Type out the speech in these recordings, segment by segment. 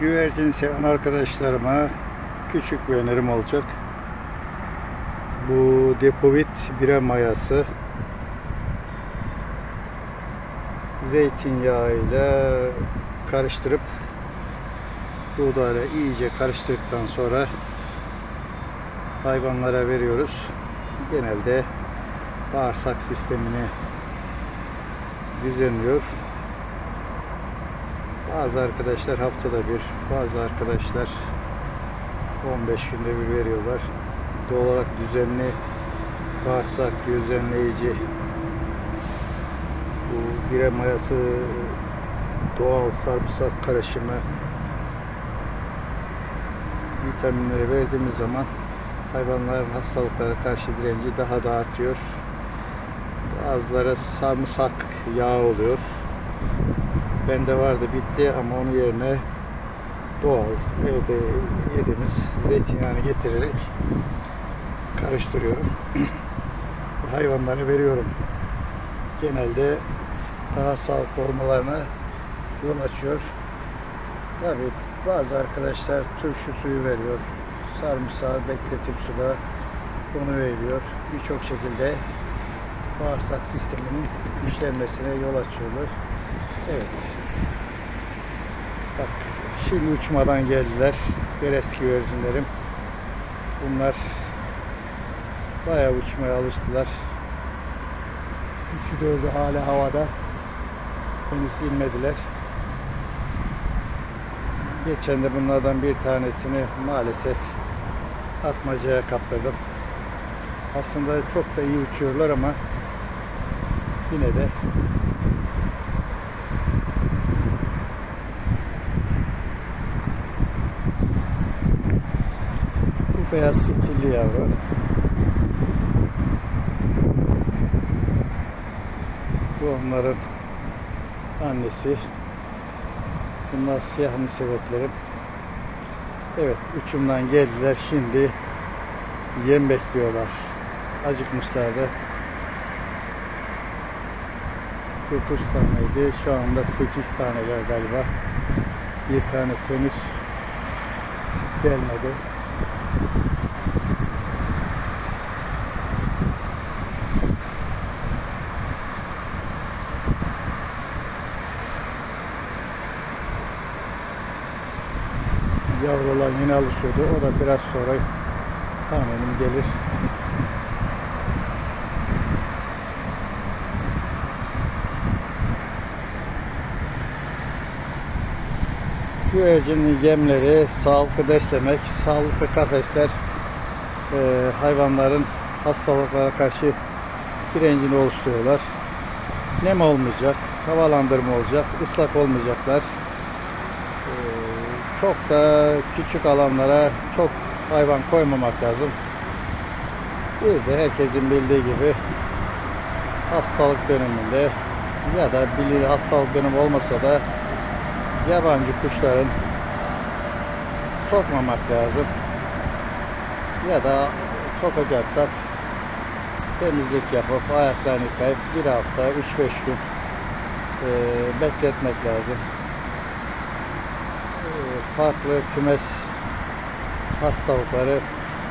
Güvercin seven arkadaşlarıma küçük bir önerim olacak. Bu Depovit bire mayası zeytinyağı ile karıştırıp buğdayla iyice karıştırdıktan sonra hayvanlara veriyoruz. Genelde bağırsak sistemini düzenliyor. Bazı arkadaşlar haftada bir, bazı arkadaşlar 15 günde bir veriyorlar. Doğal olarak düzenli bağırsak düzenleyici bu bire mayası doğal sarımsak karışımı vitaminleri verdiğimiz zaman hayvanların hastalıklara karşı direnci daha da artıyor. Bazıları sarımsak yağı oluyor. Bende vardı bitti ama onun yerine doğal evde yediğimiz zeytinyağını getirerek karıştırıyorum. Hayvanlara veriyorum. Genelde daha sağlıklı olmalarına yol açıyor. Tabi bazı arkadaşlar turşu suyu veriyor. Sarımsağı bekletip suda onu veriyor. Birçok şekilde bağırsak sisteminin güçlenmesine yol açıyorlar. Evet. Bak şimdi uçmadan geldiler. Beres güvercinlerim. Bunlar bayağı uçmaya alıştılar. Üçü dördü hala havada. Henüz inmediler. Geçen de bunlardan bir tanesini maalesef atmacaya kaptırdım. Aslında çok da iyi uçuyorlar ama yine de beyaz fitilli yavru bu onların annesi bunlar siyah müsevetlerim evet uçumdan geldiler şimdi yem bekliyorlar acıkmışlardı 9 taneydi. Şu anda 8 taneler galiba. Bir tanesi henüz gelmedi. Yavrular yeni alışıyordu. O da biraz sonra tahminim gelir. Güvercinin yemleri, sağlıklı beslemek, sağlıklı kafesler e, hayvanların hastalıklara karşı direncini oluşturuyorlar. Nem olmayacak, havalandırma olacak, ıslak olmayacaklar. Çok da küçük alanlara çok hayvan koymamak lazım. Bir de herkesin bildiği gibi hastalık döneminde ya da bildiği hastalık dönemi olmasa da yabancı kuşların sokmamak lazım. Ya da sokacaksak temizlik yapıp ayaklarını yıkayıp bir hafta 3-5 gün e, bekletmek lazım. Farklı kümes hastalıkları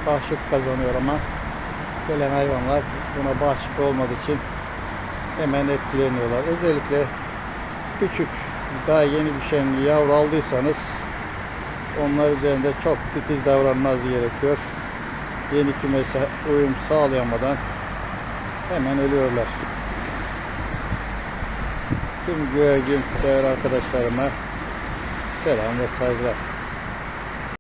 bağışık kazanıyor ama gelen hayvanlar buna bağışık olmadığı için hemen etkileniyorlar. Özellikle küçük daha yeni düşen yavru aldıysanız onlar üzerinde çok titiz davranmanız gerekiyor. Yeni kümese uyum sağlayamadan hemen ölüyorlar. Tüm güvercin sever arkadaşlarıma selam ve saygılar.